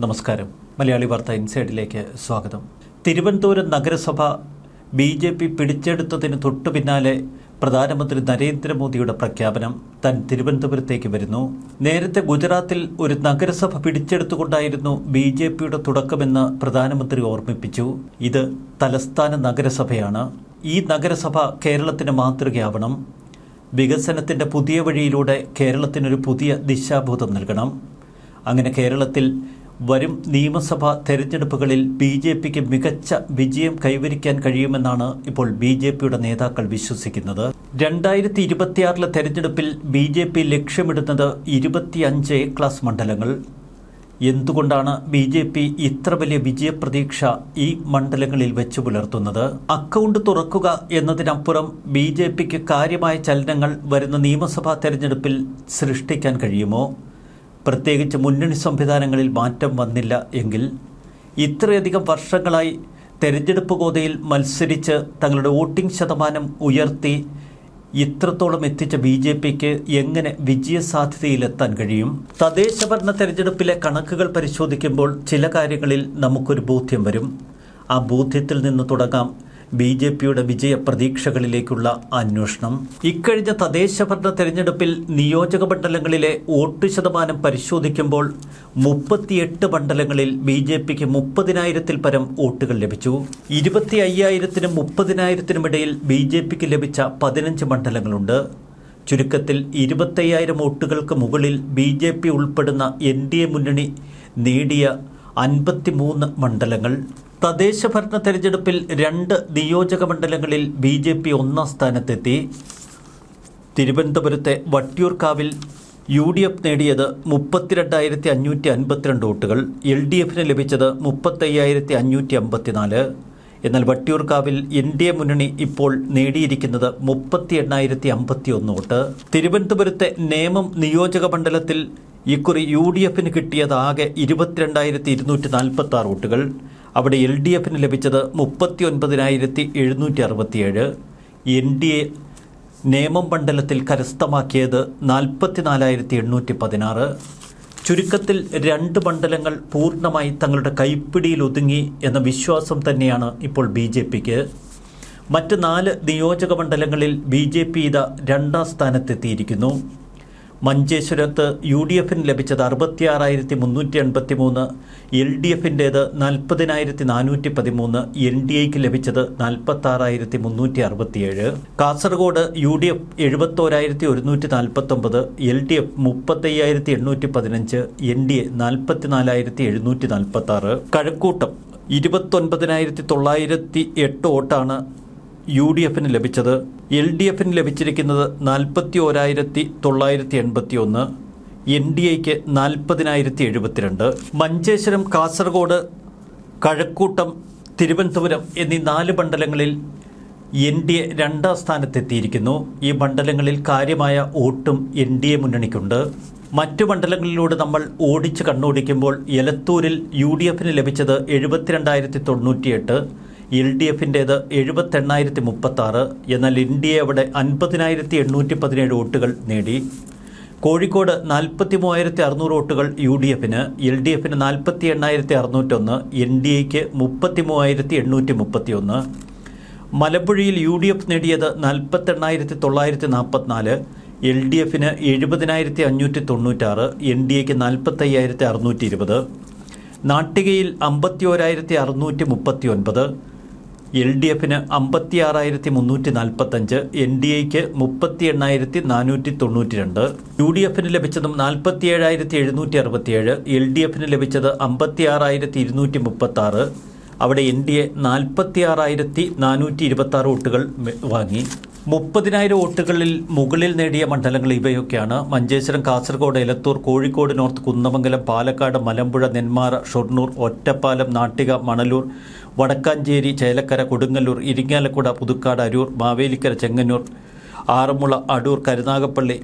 നമസ്കാരം. മലയാളി വാർത്ത ഇൻസൈഡിലേക്ക് സ്വാഗതം. തിരുവനന്തപുരം നഗരസഭ ബി ജെ പി പിടിച്ചെടുത്തതിന് തൊട്ടു പിന്നാലെ പ്രധാനമന്ത്രി നരേന്ദ്രമോദിയുടെ പ്രഖ്യാപനം താൻ തിരുവനന്തപുരത്തേക്ക് വരുന്നു. നേരത്തെ ഗുജറാത്തിൽ ഒരു നഗരസഭ പിടിച്ചെടുത്തുകൊണ്ടായിരുന്നു ബി ജെ പിയുടെ തുടക്കമെന്ന് പ്രധാനമന്ത്രി ഓർമ്മിപ്പിച്ചു. ഇത് തലസ്ഥാന നഗരസഭയാണ്. ഈ നഗരസഭ കേരളത്തിന് മാതൃകയാവണം. വികസനത്തിന്റെ പുതിയ വഴിയിലൂടെ കേരളത്തിനൊരു പുതിയ ദിശാബോധം നൽകണം. അങ്ങനെ കേരളത്തിൽ വരും നിയമസഭാ തെരഞ്ഞെടുപ്പുകളിൽ ബി ജെ പിക്ക് മികച്ച വിജയം കൈവരിക്കാൻ കഴിയുമെന്നാണ് ഇപ്പോൾ ബി ജെ പിയുടെ നേതാക്കൾ വിശ്വസിക്കുന്നത്. രണ്ടായിരത്തി ഇരുപത്തിയാറിലെ തെരഞ്ഞെടുപ്പിൽ ബി ജെ പി ലക്ഷ്യമിടുന്നത് ഇരുപത്തിയഞ്ച് എ ക്ലാസ് മണ്ഡലങ്ങൾ. എന്തുകൊണ്ടാണ് ബി ജെ പി ഇത്ര വലിയ വിജയപ്രതീക്ഷ ഈ മണ്ഡലങ്ങളിൽ വെച്ചു പുലർത്തുന്നത്? അക്കൗണ്ട് തുറക്കുക എന്നതിനപ്പുറം ബി ജെ പിക്ക് കാര്യമായ ചലനങ്ങൾ വരുന്ന നിയമസഭാ തെരഞ്ഞെടുപ്പിൽ സൃഷ്ടിക്കാൻ കഴിയുമോ? പ്രത്യേകിച്ച് മുന്നണി സംവിധാനങ്ങളിൽ മാറ്റം വന്നില്ല എങ്കിൽ ഇത്രയധികം വർഷങ്ങളായി തെരഞ്ഞെടുപ്പ് ഗോതയിൽ മത്സരിച്ച് തങ്ങളുടെ വോട്ടിംഗ് ശതമാനം ഉയർത്തി ഇത്രത്തോളം എത്തിച്ച ബി ജെ പിക്ക് എങ്ങനെ വിജയസാധ്യതയിലെത്താൻ കഴിയും? തദ്ദേശഭരണ തെരഞ്ഞെടുപ്പിലെ കണക്കുകൾ പരിശോധിക്കുമ്പോൾ ചില കാര്യങ്ങളിൽ നമുക്കൊരു ബോധ്യം വരും. ആ ബോധ്യത്തിൽ നിന്ന് തുടങ്ങാം ബി ജെ പിയുടെ വിജയ പ്രതീക്ഷകളിലേക്കുള്ള അന്വേഷണം. ഇക്കഴിഞ്ഞ തദ്ദേശഭരണ തെരഞ്ഞെടുപ്പിൽ നിയോജക മണ്ഡലങ്ങളിലെ വോട്ട് ശതമാനം പരിശോധിക്കുമ്പോൾ മുപ്പത്തിയെട്ട് മണ്ഡലങ്ങളിൽ ബി ജെ പിക്ക് മുപ്പതിനായിരത്തിൽ പരം വോട്ടുകൾ ലഭിച്ചു. ഇരുപത്തി അയ്യായിരത്തിനും മുപ്പതിനായിരത്തിനും ഇടയിൽ ബി ജെ പിക്ക് ലഭിച്ച പതിനഞ്ച് മണ്ഡലങ്ങളുണ്ട്. ചുരുക്കത്തിൽ ഇരുപത്തയ്യായിരം വോട്ടുകൾക്ക് മുകളിൽ ബി ജെ പി ഉൾപ്പെടുന്ന എൻ ഡി എ മുന്നണി നേടിയ അൻപത്തിമൂന്ന് മണ്ഡലങ്ങൾ. തദ്ദേശഭരണ തെരഞ്ഞെടുപ്പിൽ രണ്ട് നിയോജക മണ്ഡലങ്ങളിൽ ബി ജെ പി ഒന്നാം സ്ഥാനത്തെത്തി. തിരുവനന്തപുരത്തെ വട്ടിയൂർക്കാവിൽ യു ഡി എഫ് നേടിയത് മുപ്പത്തിരണ്ടായിരത്തി അഞ്ഞൂറ്റി അൻപത്തിരണ്ട് വോട്ടുകൾ എൽ ഡി എഫിന് ലഭിച്ചത് മുപ്പത്തയ്യായിരത്തി അഞ്ഞൂറ്റി അമ്പത്തിനാല് എന്നാൽ വട്ടിയൂർക്കാവിൽ എൻ ഡി എ മുന്നണി ഇപ്പോൾ നേടിയിരിക്കുന്നത് മുപ്പത്തി എണ്ണായിരത്തി അമ്പത്തി ഒന്ന് വോട്ട്. തിരുവനന്തപുരത്തെ നേമം നിയോജക മണ്ഡലത്തിൽ ഇക്കുറി യു ഡി എഫിന് കിട്ടിയത് ആകെ ഇരുപത്തിരണ്ടായിരത്തി ഇരുന്നൂറ്റി നാൽപ്പത്തി ആറ് വോട്ടുകൾ. അവിടെ എൽ ഡി എഫിന് ലഭിച്ചത് മുപ്പത്തി ഒൻപതിനായിരത്തി എഴുന്നൂറ്റി അറുപത്തിയേഴ് എൻ ഡി എ നേമം മണ്ഡലത്തിൽ കരസ്ഥമാക്കിയത് നാൽപ്പത്തിനാലായിരത്തി എണ്ണൂറ്റി പതിനാറ് ചുരുക്കത്തിൽ രണ്ട് മണ്ഡലങ്ങൾ പൂർണമായി തങ്ങളുടെ കൈപ്പിടിയിൽ ഒതുങ്ങി എന്ന വിശ്വാസം തന്നെയാണ് ഇപ്പോൾ ബി ജെ പിക്ക്. മറ്റ് നാല് നിയോജക മണ്ഡലങ്ങളിൽ ബി ജെ പി ഇത രണ്ടാം സ്ഥാനത്തെത്തിയിരിക്കുന്നു. മഞ്ചേശ്വരത്ത് യു ഡി എഫിന് ലഭിച്ചത് അറുപത്തിയാറായിരത്തി മുന്നൂറ്റി എൺപത്തി മൂന്ന് എൽ ഡി എഫിന്റേത് നാൽപ്പതിനായിരത്തി നാനൂറ്റി പതിമൂന്ന് എൻ ഡി എക്ക് ലഭിച്ചത് നാൽപ്പത്താറായിരത്തി മുന്നൂറ്റി അറുപത്തിയേഴ് കാസർഗോഡ് യു ഡി എഫ് എഴുപത്തോരായിരത്തി ഒരുന്നൂറ്റി നാൽപ്പത്തൊമ്പത് എൽ ഡി എഫ് മുപ്പത്തയ്യായിരത്തി എണ്ണൂറ്റി പതിനഞ്ച് എൻ ഡി എ നാൽപ്പത്തിനാലായിരത്തി എഴുന്നൂറ്റി നാൽപ്പത്താറ് കഴക്കൂട്ടം ഇരുപത്തൊൻപതിനായിരത്തി തൊള്ളായിരത്തി എട്ട് വോട്ടാണ് യു ഡി എഫിന് ലഭിച്ചത്. എൽ ഡി എഫിന് ലഭിച്ചിരിക്കുന്നത് നാൽപ്പത്തി ഓരായിരത്തി തൊള്ളായിരത്തി എൺപത്തി ഒന്ന് എൻ ഡി എക്ക് നാൽപ്പതിനായിരത്തി എഴുപത്തിരണ്ട് മഞ്ചേശ്വരം കാസർഗോഡ് കഴക്കൂട്ടം തിരുവനന്തപുരം എന്നീ നാല് മണ്ഡലങ്ങളിൽ എൻ ഡി എ രണ്ടാം സ്ഥാനത്തെത്തിയിരിക്കുന്നു. ഈ മണ്ഡലങ്ങളിൽ കാര്യമായ വോട്ടും എൻ ഡി എ മുന്നണിക്കുണ്ട്. മറ്റു മണ്ഡലങ്ങളിലൂടെ നമ്മൾ ഓടിച്ച് കണ്ണോടിക്കുമ്പോൾ എലത്തൂരിൽ യു ഡി എഫിന് ലഭിച്ചത് എഴുപത്തിരണ്ടായിരത്തി തൊണ്ണൂറ്റിയെട്ട് എൽ ഡി എഫിന്റേത് എഴുപത്തെണ്ണായിരത്തി മുപ്പത്തി ആറ് എന്നാൽ എൻ ഡി എ അവിടെ അൻപതിനായിരത്തി എണ്ണൂറ്റി പതിനേഴ് വോട്ടുകൾ നേടി. കോഴിക്കോട് നാൽപ്പത്തി മൂവായിരത്തി അറുന്നൂറ് വോട്ടുകൾ യു ഡി എഫിന് എൽ ഡി എഫിന് നാൽപ്പത്തി എണ്ണായിരത്തി അറുന്നൂറ്റൊന്ന് എൻ ഡി എക്ക് മുപ്പത്തി മൂവായിരത്തി എണ്ണൂറ്റി മുപ്പത്തി ഒന്ന് മലമ്പുഴയിൽ യു ഡി എഫ് നേടിയത് നാൽപ്പത്തെണ്ണായിരത്തി തൊള്ളായിരത്തി നാൽപ്പത്തിനാല് എൽ ഡി എഫിന് എഴുപതിനായിരത്തി അഞ്ഞൂറ്റി തൊണ്ണൂറ്റാറ് എൻ ഡി എക്ക് നാൽപ്പത്തയ്യായിരത്തി അറുന്നൂറ്റി ഇരുപത് നാട്ടികയിൽ അമ്പത്തി ഓരായിരത്തി അറുന്നൂറ്റി മുപ്പത്തി ഒൻപത് എൽ ഡി എഫിന് അമ്പത്തി ആറായിരത്തി മുന്നൂറ്റി നാൽപ്പത്തഞ്ച് എൻ ഡി എക്ക് മുപ്പത്തി എണ്ണായിരത്തി നാനൂറ്റി തൊണ്ണൂറ്റി രണ്ട് യു ഡി എഫിന് ലഭിച്ചതും നാൽപ്പത്തി ഏഴായിരത്തി എഴുന്നൂറ്റി അറുപത്തിയേഴ് എൽ ഡി എഫിന് ലഭിച്ചത് അമ്പത്തി ആറായിരത്തി ഇരുന്നൂറ്റി മുപ്പത്തി ആറ് അവിടെ എൻ ഡി എ നാൽപ്പത്തി ആറായിരത്തി നാനൂറ്റി ഇരുപത്തി ആറ് വോട്ടുകൾ വാങ്ങി. മുപ്പതിനായിരം വോട്ടുകളിൽ മുകളിൽ നേടിയ മണ്ഡലങ്ങൾ ഇവയൊക്കെയാണ് മഞ്ചേശ്വരം കാസർഗോഡ് എലത്തൂർ കോഴിക്കോട് നോർത്ത് കുന്നമംഗലം പാലക്കാട് മലമ്പുഴ നെന്മാറ ഷൊർണൂർ ഒറ്റപ്പാലം നാട്ടിക മണലൂർ വടക്കാഞ്ചേരി ചേലക്കര കൊടുങ്ങല്ലൂർ ഇരിങ്ങാലക്കുട പുതുക്കാട് അരൂർ മാവേലിക്കര ചെങ്ങന്നൂർ ആറന്മുള അടൂർ കരുനാഗപ്പള്ളി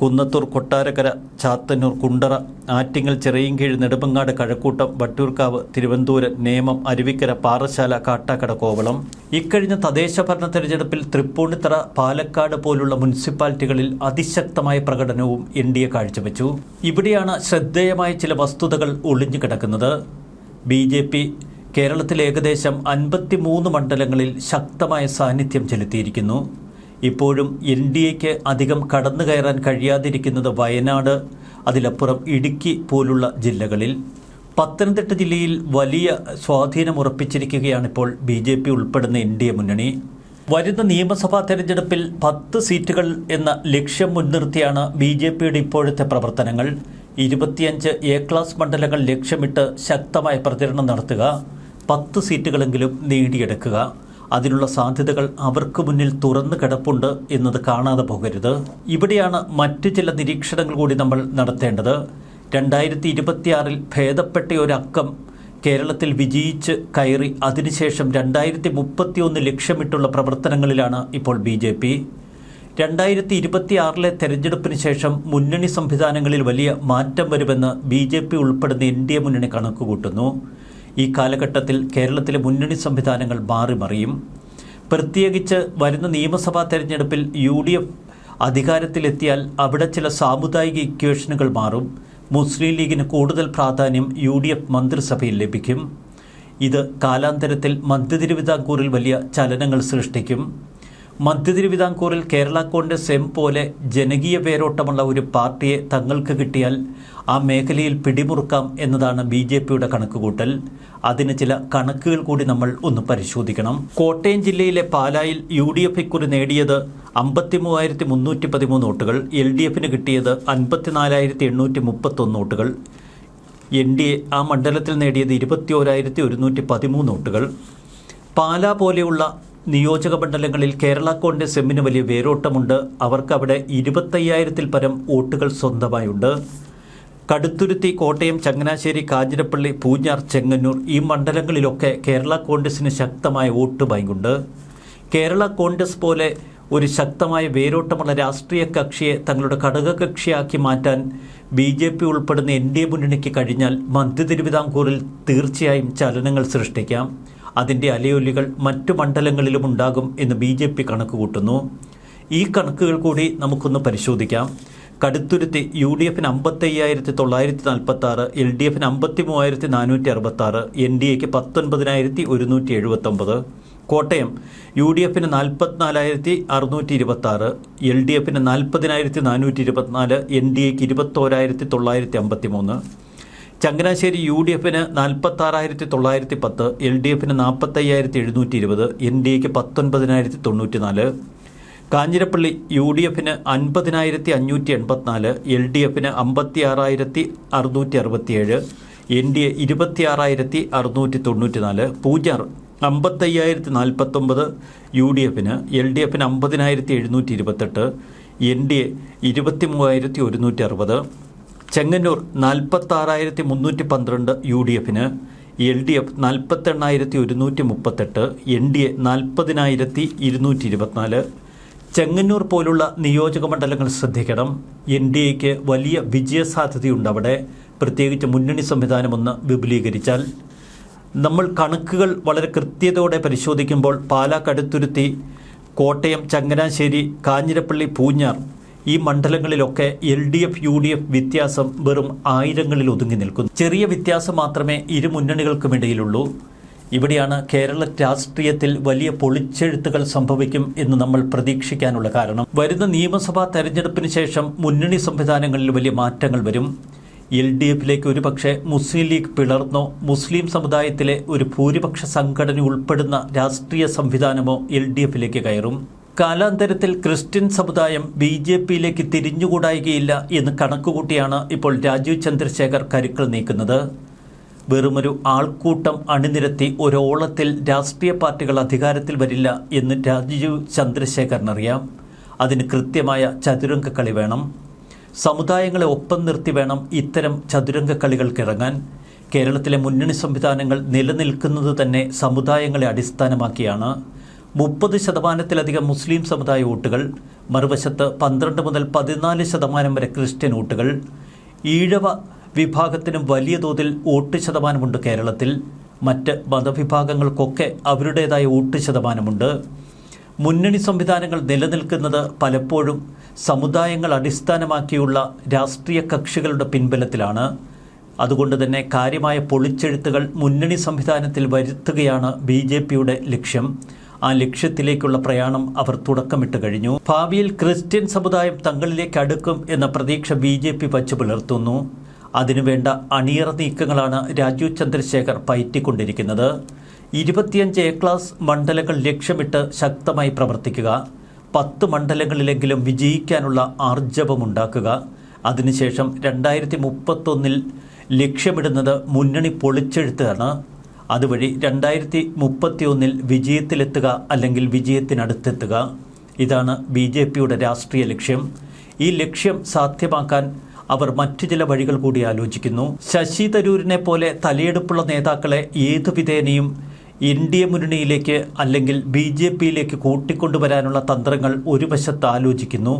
കുന്നത്തൂർ കൊട്ടാരക്കര ചാത്തന്നൂർ കുണ്ടറ ആറ്റിങ്ങൽ ചിറയിൻകീഴ് നെടുമ്പങ്ങാട് കഴക്കൂട്ടം വട്ടൂർക്കാവ് തിരുവനന്തപുരം നേമം അരുവിക്കര പാറശാല കാട്ടാക്കട കോവളം. ഇക്കഴിഞ്ഞ തദ്ദേശ ഭരണ തെരഞ്ഞെടുപ്പിൽ തൃപ്പൂണിത്തറ പാലക്കാട് പോലുള്ള മുനിസിപ്പാലിറ്റികളിൽ അതിശക്തമായ പ്രകടനവും എൻ ഡി എ കാഴ്ചവെച്ചു. ഇവിടെയാണ് ശ്രദ്ധേയമായ ചില വസ്തുതകൾ ഒളിഞ്ഞു കിടക്കുന്നത്. ബി ജെ പി കേരളത്തിൽ ഏകദേശം അൻപത്തിമൂന്ന് മണ്ഡലങ്ങളിൽ ശക്തമായ സാന്നിധ്യം ചെലുത്തിയിരിക്കുന്നു. ഇപ്പോഴും എൻ ഡി എക്ക് അധികം കടന്നു കയറാൻ കഴിയാതിരിക്കുന്നത് വയനാട് അതിലപ്പുറം ഇടുക്കി പോലുള്ള ജില്ലകളിൽ. പത്തനംതിട്ട ജില്ലയിൽ വലിയ സ്വാധീനം ഉറപ്പിച്ചിരിക്കുകയാണിപ്പോൾ ബി ജെ പി ഉൾപ്പെടുന്ന എൻ ഡി എ മുന്നണി. വരുന്ന നിയമസഭാ തെരഞ്ഞെടുപ്പിൽ പത്ത് സീറ്റുകൾ എന്ന ലക്ഷ്യം മുൻനിർത്തിയാണ് ബി ജെ പിയുടെ ഇപ്പോഴത്തെ പ്രവർത്തനങ്ങൾ. ഇരുപത്തിയഞ്ച് എ ക്ലാസ് മണ്ഡലങ്ങൾ ലക്ഷ്യമിട്ട് ശക്തമായ പ്രചരണം നടത്തുക. പത്ത് സീറ്റുകളെങ്കിലും നേടിയെടുക്കുക. അതിനുള്ള സാധ്യതകൾ അവർക്ക് മുന്നിൽ തുറന്നു കിടപ്പുണ്ട് എന്നത് കാണാതെ പോകരുത്. ഇവിടെയാണ് മറ്റു ചില നിരീക്ഷണങ്ങൾ കൂടി നമ്മൾ നടത്തേണ്ടത്. രണ്ടായിരത്തി ഇരുപത്തിയാറിൽ ഭേദപ്പെട്ട ഒരക്കം കേരളത്തിൽ വിജയിച്ച് കയറി അതിനുശേഷം രണ്ടായിരത്തി മുപ്പത്തിയൊന്ന് ലക്ഷ്യമിട്ടുള്ള പ്രവർത്തനങ്ങളിലാണ് ഇപ്പോൾ ബി ജെ പി. രണ്ടായിരത്തി ഇരുപത്തിയാറിലെ തെരഞ്ഞെടുപ്പിന് ശേഷം മുന്നണി സംവിധാനങ്ങളിൽ വലിയ മാറ്റം വരുമെന്ന് ബി ജെ പി ഉൾപ്പെടുന്ന എൻ ഡി എ മുന്നണി കണക്കുകൂട്ടുന്നു. ഈ കാലഘട്ടത്തിൽ കേരളത്തിലെ മുന്നണി സംവിധാനങ്ങൾ മാറിമറിയും. പ്രത്യേകിച്ച് വരുന്ന നിയമസഭാ തെരഞ്ഞെടുപ്പിൽ യു ഡി എഫ് അധികാരത്തിലെത്തിയാൽ അവിടെ ചില സാമുദായിക ഇക്വേഷനുകൾ മാറും. മുസ്ലിം ലീഗിന് കൂടുതൽ പ്രാധാന്യം യു ഡി എഫ് മന്ത്രിസഭയിൽ ലഭിക്കും. ഇത് കാലാന്തരത്തിൽ മധ്യതിരുവിതാംകൂറിൽ വലിയ ചലനങ്ങൾ സൃഷ്ടിക്കും. മധ്യ തിരുവിതാംകൂറിൽ കേരള കോൺഗ്രസ് എം പോലെ ജനകീയ പേരോട്ടമുള്ള ഒരു പാർട്ടിയെ തങ്ങൾക്ക് കിട്ടിയാൽ ആ മേഖലയിൽ പിടിമുറുക്കാം എന്നതാണ് ബി ജെ പിയുടെ കണക്കുകൂട്ടൽ. അതിന് ചില കണക്കുകൾ കൂടി നമ്മൾ ഒന്ന് പരിശോധിക്കണം. കോട്ടയം ജില്ലയിലെ പാലായിൽ യു ഡി എഫ് ഇക്കുറി നേടിയത് അമ്പത്തി മൂവായിരത്തി മുന്നൂറ്റി പതിമൂന്ന് വോട്ടുകൾ എൽ ഡി എഫിന് കിട്ടിയത് അൻപത്തിനാലായിരത്തി എണ്ണൂറ്റി മുപ്പത്തൊന്ന് വോട്ടുകൾ. എൻ ഡി എ ആ മണ്ഡലത്തിൽ നേടിയത് ഇരുപത്തി ഓരായിരത്തി ഒരുന്നൂറ്റി പതിമൂന്ന് വോട്ടുകൾ. പാലാ പോലെയുള്ള നിയോജക മണ്ഡലങ്ങളിൽ കേരള കോൺഗ്രസ് എമ്മിന് വലിയ വേരോട്ടമുണ്ട്. അവർക്ക് അവിടെ ഇരുപത്തയ്യായിരത്തിൽ പരം വോട്ടുകൾ സ്വന്തമായുണ്ട്. കടുത്തുരുത്തി കോട്ടയം ചങ്ങനാശ്ശേരി കാഞ്ഞിരപ്പള്ളി പൂഞ്ഞാർ ചെങ്ങന്നൂർ ഈ മണ്ഡലങ്ങളിലൊക്കെ കേരള കോൺഗ്രസിന് ശക്തമായ വോട്ട് ബാങ്കുണ്ട്. കേരള കോൺഗ്രസ് പോലെ ഒരു ശക്തമായ വേരോട്ടമുള്ള രാഷ്ട്രീയ കക്ഷിയെ തങ്ങളുടെ ഘടകകക്ഷിയാക്കി മാറ്റാൻ ബി ജെ പി ഉൾപ്പെടുന്ന എൻ ഡി എ മുന്നണിക്ക് കഴിഞ്ഞാൽ മധ്യ തിരുവിതാംകൂറിൽ തീർച്ചയായും ചലനങ്ങൾ സൃഷ്ടിക്കാം. അതിന്റെ അലയൊലികൾ മറ്റു മണ്ഡലങ്ങളിലും ഉണ്ടാകും എന്ന് ബി ജെ പി കണക്കുകൂട്ടുന്നു ഈ കണക്കുകൾ കൂടി നമുക്കൊന്ന് പരിശോധിക്കാം. കടുത്തുരുത്തി യു ഡി എഫിന് അമ്പത്തയ്യായിരത്തി തൊള്ളായിരത്തി നാൽപ്പത്തി ആറ് എൽ ഡി എഫിന് അമ്പത്തി മൂവായിരത്തി നാനൂറ്റി അറുപത്തി ആറ് എൻ ഡി എക്ക് പത്തൊൻപതിനായിരത്തി ഒരുന്നൂറ്റി എഴുപത്തൊമ്പത് കോട്ടയം യു ഡി എഫിന് നാൽപ്പത്തിനാലായിരത്തി അറുന്നൂറ്റി ഇരുപത്തി ആറ് എൽ ഡി എഫിന് നാൽപ്പതിനായിരത്തി നാനൂറ്റി ഇരുപത്തിനാല് എൻ ഡി എക്ക് ഇരുപത്തോരായിരത്തി തൊള്ളായിരത്തി അമ്പത്തി മൂന്ന് ചങ്ങനാശ്ശേരി യു ഡി എഫിന് നാൽപ്പത്തി ആറായിരത്തി തൊള്ളായിരത്തി പത്ത് എൽ ഡി എഫിന് നാൽപ്പത്തയ്യായിരത്തി എഴുന്നൂറ്റി ഇരുപത് എൻ ഡി എക്ക് പത്തൊൻപതിനായിരത്തി തൊണ്ണൂറ്റി നാല് കാഞ്ഞിരപ്പള്ളി യു ഡി എഫിന് അൻപതിനായിരത്തി അഞ്ഞൂറ്റി എൺപത്തിനാല് എൽ ഡി എഫിന് അമ്പത്തി ആറായിരത്തി അറുന്നൂറ്റി അറുപത്തിയേഴ് എൻ ഡി എ ഇരുപത്തിയാറായിരത്തി അറുന്നൂറ്റി തൊണ്ണൂറ്റി നാല് പൂജാർ അമ്പത്തയ്യായിരത്തി നാൽപ്പത്തൊമ്പത് യു ഡി എഫിന് എൽ ഡി എഫിന് അമ്പതിനായിരത്തി എഴുന്നൂറ്റി ഇരുപത്തെട്ട് എൻ ഡി എ ഇരുപത്തി മൂവായിരത്തി ഒരുന്നൂറ്റി അറുപത് ചെങ്ങന്നൂർ നാൽപ്പത്താറായിരത്തി മുന്നൂറ്റി പന്ത്രണ്ട് യു ഡി എഫിന് എൽ ഡി എഫ് നാൽപ്പത്തെണ്ണായിരത്തി ഒരുന്നൂറ്റി മുപ്പത്തെട്ട് എൻ ഡി എ നാൽപ്പതിനായിരത്തി ഇരുന്നൂറ്റി ഇരുപത്തിനാല് ചെങ്ങന്നൂർ പോലുള്ള നിയോജക മണ്ഡലങ്ങൾ ശ്രദ്ധിക്കണം. എൻ ഡി എക്ക് വലിയ വിജയസാധ്യതയുണ്ട് അവിടെ പ്രത്യേകിച്ച് മുന്നണി സംവിധാനമൊന്ന് വിപുലീകരിച്ചാൽ. നമ്മൾ കണക്കുകൾ വളരെ കൃത്യതയോടെ പരിശോധിക്കുമ്പോൾ പാലാ കടുത്തുരുത്തി കോട്ടയം ചങ്ങനാശ്ശേരി കാഞ്ഞിരപ്പള്ളി പൂഞ്ഞാർ ഈ മണ്ഡലങ്ങളിലൊക്കെ L D F U D F വ്യത്യാസം വെറും ആയിരങ്ങളിൽ ഒതുങ്ങി നിൽക്കുന്നു. ചെറിയ വ്യത്യാസം മാത്രമേ ഇരു മുന്നണികൾക്കുമിടയിലുള്ളൂ ഇവിടെയാണ് കേരള രാഷ്ട്രീയത്തിൽ വലിയ പൊളിച്ചെഴുത്തുകൾ സംഭവിക്കും എന്ന് നമ്മൾ പ്രതീക്ഷിക്കാനുള്ള കാരണം. വരുന്ന നിയമസഭാ തെരഞ്ഞെടുപ്പിന് ശേഷം മുന്നണി സംവിധാനങ്ങളിൽ വലിയ മാറ്റങ്ങൾ വരും. എൽ ഡി എഫിലേക്ക് ഒരുപക്ഷെ മുസ്ലിം ലീഗ് പിളർന്നോ മുസ്ലിം സമുദായത്തിലെ ഒരു ഭൂരിപക്ഷ സംഘടന ഉൾപ്പെടുന്ന രാഷ്ട്രീയ സംവിധാനമോ എൽ ഡി എഫിലേക്ക് കയറും. കാലാന്തരത്തിൽ ക്രിസ്ത്യൻ സമുദായം ബി ജെ പിയിലേക്ക് തിരിഞ്ഞുകൂടായികയില്ല എന്ന് കണക്കുകൂട്ടിയാണ് ഇപ്പോൾ രാജീവ് ചന്ദ്രശേഖർ കരുക്കൾ നീക്കുന്നത്. വെറുമൊരു ആൾക്കൂട്ടം അണിനിരത്തി ഒരോളത്തിൽ രാഷ്ട്രീയ പാർട്ടികൾ അധികാരത്തിൽ വരില്ല എന്ന് രാജീവ് ചന്ദ്രശേഖറിനറിയാം. അതിന് കൃത്യമായ ചതുരംഗ കളി വേണം. സമുദായങ്ങളെ ഒപ്പം നിർത്തി വേണം ഇത്തരം ചതുരംഗ കളികൾക്കിറങ്ങാൻ കേരളത്തിലെ മുന്നണി സംവിധാനങ്ങൾ നിലനിൽക്കുന്നത് തന്നെ സമുദായങ്ങളെ അടിസ്ഥാനമാക്കിയാണ്. മുപ്പത് ശതമാനത്തിലധികം മുസ്ലിം സമുദായ വോട്ടുകൾ മറുവശത്ത് പന്ത്രണ്ട് മുതൽ പതിനാല് ശതമാനം വരെ ക്രിസ്ത്യൻ വോട്ടുകൾ ഈഴവ വിഭാഗത്തിനും വലിയ തോതിൽ വോട്ട് ശതമാനമുണ്ട് കേരളത്തിൽ മറ്റ് മതവിഭാഗങ്ങൾക്കൊക്കെ അവരുടേതായ വോട്ട് ശതമാനമുണ്ട്. മുന്നണി സംവിധാനങ്ങൾ നിലനിൽക്കുന്നത് പലപ്പോഴും സമുദായങ്ങൾ അടിസ്ഥാനമാക്കിയുള്ള രാഷ്ട്രീയ കക്ഷികളുടെ പിൻബലത്തിലാണ്. അതുകൊണ്ട് തന്നെ കാര്യമായ പൊളിച്ചെഴുത്തുകൾ മുന്നണി സംവിധാനത്തിൽ വരുത്തുകയാണ് ബി ലക്ഷ്യം. ആ ലക്ഷ്യത്തിലേക്കുള്ള പ്രയാണം അവർ തുടക്കമിട്ട് കഴിഞ്ഞു. ഭാവിയിൽ ക്രിസ്ത്യൻ സമുദായം തങ്ങളിലേക്ക് അടുക്കും എന്ന പ്രതീക്ഷ ബി ജെ പി വച്ചു പുലർത്തുന്നു. അതിനുവേണ്ട അണിയറ നീക്കങ്ങളാണ് രാജീവ് ചന്ദ്രശേഖർ പയറ്റിക്കൊണ്ടിരിക്കുന്നത്. ഇരുപത്തിയഞ്ച് എ ക്ലാസ് മണ്ഡലങ്ങൾ ലക്ഷ്യമിട്ട് ശക്തമായി പ്രവർത്തിക്കുക. പത്ത് മണ്ഡലങ്ങളിലെങ്കിലും വിജയിക്കാനുള്ള ആർജവമുണ്ടാക്കുക. അതിനുശേഷം രണ്ടായിരത്തി മുപ്പത്തൊന്നിൽ ലക്ഷ്യമിടുന്നത് മുന്നണി പൊളിച്ചെഴുത്താണ്. അതുവഴി രണ്ടായിരത്തി മുപ്പത്തി ഒന്നിൽ വിജയത്തിലെത്തുക അല്ലെങ്കിൽ വിജയത്തിനടുത്തെത്തുക. ഇതാണ് ബി ജെ പിയുടെ രാഷ്ട്രീയ ലക്ഷ്യം. ഈ ലക്ഷ്യം സാധ്യമാക്കാൻ അവർ മറ്റു ചില വഴികൾ കൂടി ആലോചിക്കുന്നു. ശശി തരൂരിനെ പോലെ തലയെടുപ്പുള്ള നേതാക്കളെ ഏതു വിധേനയും എൻ ഡി എ മുന്നണിയിലേക്ക് അല്ലെങ്കിൽ ബി ജെ പിയിലേക്ക് കൂട്ടിക്കൊണ്ടുവരാനുള്ള തന്ത്രങ്ങൾ ഒരു വശത്ത് ആലോചിക്കുന്നു.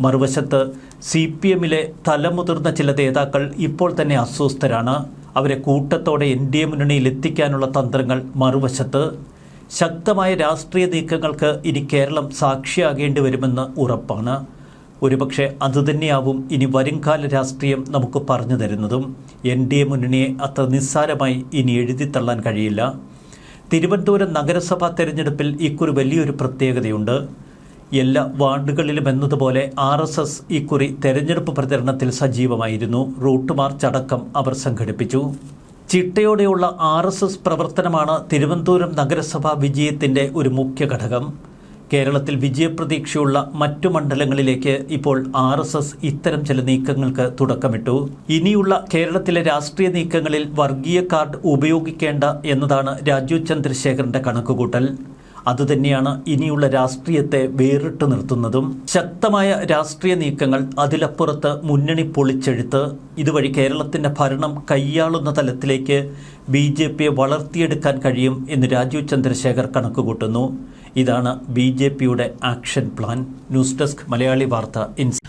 മറുവശത്ത് സി പി എമ്മിലെ തലമുതിർന്ന ചില നേതാക്കൾ ഇപ്പോൾ തന്നെ അസ്വസ്ഥരാണ്. അവരെ കൂട്ടത്തോടെ എൻ ഡി എ മുന്നണിയിൽ എത്തിക്കാനുള്ള തന്ത്രങ്ങൾ മറുവശത്ത് ശക്തമായ രാഷ്ട്രീയ നീക്കങ്ങൾക്ക് ഇനി കേരളം സാക്ഷിയാകേണ്ടി വരുമെന്ന് ഉറപ്പാണ്. ഒരുപക്ഷെ അതുതന്നെയാവും ഇനി വരുംകാല രാഷ്ട്രീയം നമുക്ക് പറഞ്ഞു തരുന്നതും. എൻ ഡി എ മുന്നണിയെ അത്ര നിസ്സാരമായി ഇനി എഴുതിത്തള്ളാൻ കഴിയില്ല. തിരുവനന്തപുരം നഗരസഭാ തെരഞ്ഞെടുപ്പിൽ ഇക്കുറി വലിയൊരു പ്രത്യേകതയുണ്ട്. എല്ലാ വാർഡുകളിലും എന്നതുപോലെ ആർ എസ് എസ് ഇക്കുറി തെരഞ്ഞെടുപ്പ് പ്രചരണത്തിൽ സജീവമായിരുന്നു. റൂട്ട് മാർച്ച് അടക്കം അവർ സംഘടിപ്പിച്ചു. ചിട്ടയോടെയുള്ള ആർ എസ് എസ് പ്രവർത്തനമാണ് തിരുവനന്തപുരം നഗരസഭാ വിജയത്തിന്റെ ഒരു മുഖ്യ ഘടകം. കേരളത്തിൽ വിജയപ്രതീക്ഷയുള്ള മറ്റു മണ്ഡലങ്ങളിലേക്ക് ഇപ്പോൾ ആർ എസ് എസ് ഇത്തരം ചില നീക്കങ്ങൾക്ക് തുടക്കമിട്ടു. ഇനിയുള്ള കേരളത്തിലെ രാഷ്ട്രീയ നീക്കങ്ങളിൽ വർഗീയ കാർഡ് ഉപയോഗിക്കേണ്ട എന്നതാണ് രാജീവ് ചന്ദ്രശേഖറിന്റെ കണക്കുകൂട്ടൽ. അതുതന്നെയാണ് ഇനിയുള്ള രാഷ്ട്രീയത്തെ വേറിട്ട് നിർത്തുന്നതും. ശക്തമായ രാഷ്ട്രീയ നീക്കങ്ങൾ അതിലപ്പുറത്ത് മുന്നണി പൊളിച്ചെഴുത്ത്. ഇതുവഴി കേരളത്തിന്റെ ഭരണം കൈയാളുന്ന തലത്തിലേക്ക് ബി ജെ പിയെ വളർത്തിയെടുക്കാൻ കഴിയും എന്ന് രാജീവ് ചന്ദ്രശേഖർ കണക്കുകൂട്ടുന്നു. ഇതാണ് ബി ജെ പിയുടെ action plan. News desk Malayali വാർത്ത ഇൻസ്